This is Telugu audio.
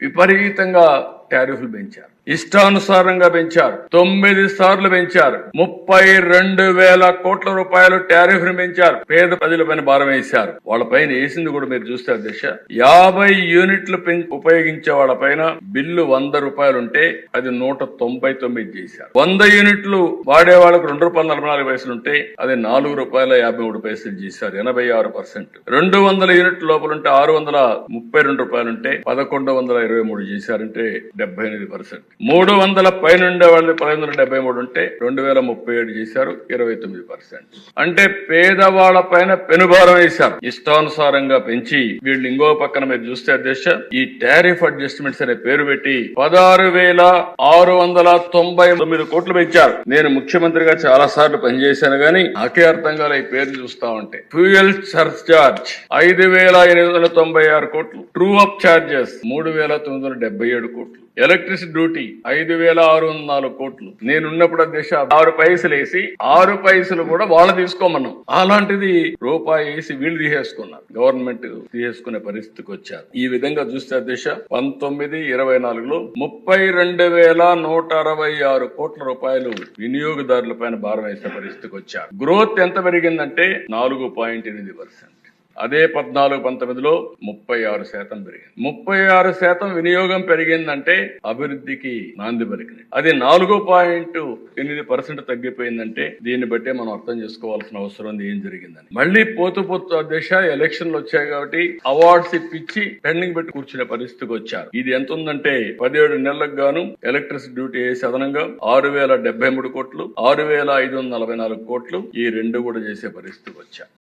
విపరీతంగా టారిఫ్లు పెంచారు. ఇష్టానుసారంగా పెంచారు. తొమ్మిది సార్లు పెంచారు. ముప్పై రెండు వేల కోట్ల రూపాయలు టారిఫ్ పెంచారు. పేద ప్రజల పైన భారం వేశారు. వాళ్ళ పైన వేసింది కూడా మీరు చూస్తే అధ్యక్ష యాభై యూనిట్లు ఉపయోగించే వాళ్ళ పైన బిల్లు వంద రూపాయలు ఉంటే అది నూట తొంభై తొమ్మిది చేశారు. వంద యూనిట్లు వాడే వాళ్ళకు రెండు రూపాయల నలభై నాలుగు పైసలు ఉంటే అది నాలుగు రూపాయల యాభై మూడు పైసలు చేశారు. ఎనభై ఆరు పర్సెంట్. రెండు వందల యూనిట్ల లోపల ఉంటే ఆరు వందల ముప్పై రెండు రూపాయలు ఉంటే పదకొండు వందల ఇరవై మూడు చేశారంటే డెబ్బై ఎనిమిది పర్సెంట్. మూడు వందల పైన ఉండే వాళ్ళు పదిహేను వందల డెబ్బై మూడు ఉంటే రెండు వేల ముప్పై ఏడు చేశారు ఇరవై తొమ్మిది పర్సెంట్. అంటే పేదవాళ్ళ పైన పెనుభారం వేశారు. ఇష్టానుసారంగా పెంచి వీళ్ళు ఇంకో పక్కన మీరు చూస్తే అధ్యక్ష ఈ టారిఫ్ అడ్జస్ట్మెంట్స్ అనే పేరు పెట్టి పదహారు వేల ఆరు వందల తొంభై తొమ్మిది కోట్లు పెంచారు. నేను ముఖ్యమంత్రిగా చాలా సార్లు పనిచేశాను గానీ నాకే అర్థం కాలే ఈ పేరు చూస్తా ఉంటే. ఫ్యూయల్ సర్చార్జ్ ఐదు వేల ఎనిమిది వందల తొంభై ఆరు కోట్లు. ట్రూ అప్ చార్జెస్ మూడు వేల తొమ్మిది వందల డెబ్బై ఏడు కోట్లు. ఎలక్ట్రిసిటీ డ్యూటీ ఐదు వేల ఆరు వందల నాలుగు కోట్లు. నేనున్నప్పుడు దేశ ఆరు పైసలు వేసి ఆరు పైసలు కూడా వాళ్ళు తీసుకోమన్నాం. అలాంటిది రూపాయి వేసి వీళ్ళు తీసేసుకున్నారు. గవర్నమెంట్ తీసేసుకునే పరిస్థితికి వచ్చారు. ఈ విధంగా చూస్తే దేశ పంతొమ్మిది ఇరవై నాలుగులో ముప్పై రెండు వేల నూట అరవై ఆరు కోట్ల రూపాయలు వినియోగదారుల పైన భారం వేసే పరిస్థితికి వచ్చారు. గ్రోత్ ఎంత పెరిగిందంటే నాలుగు పాయింట్ ఎనిమిది పర్సెంట్. అదే పద్నాలుగు పంతొమ్మిదిలో ముప్పై ఆరు శాతం పెరిగింది. ముప్పై ఆరు శాతం వినియోగం పెరిగిందంటే అభివృద్ధికి నాంది పలికింది. అది నాలుగు పాయింట్ ఎనిమిది పర్సెంట్ తగ్గిపోయిందంటే దీన్ని బట్టే మనం అర్థం చేసుకోవాల్సిన అవసరం ఉంది ఏం జరిగిందని. మళ్ళీ పోతు పోతు దిశ ఎలక్షన్లు వచ్చాయి కాబట్టి అవార్డ్స్ ఇప్పించి పెండింగ్ పెట్టి కూర్చునే పరిస్థితికి వచ్చారు. ఇది ఎంత ఉందంటే పదిహేడు నెలలకు గాను ఎలక్ట్రిసిటీ డ్యూటీ వేసి అదనంగా ఆరు వేల డెబ్బై మూడు కోట్లు ఆరు వేల ఐదు వందల నలభై నాలుగు కోట్లు ఈ రెండు కూడా చేసే పరిస్థితికి వచ్చారు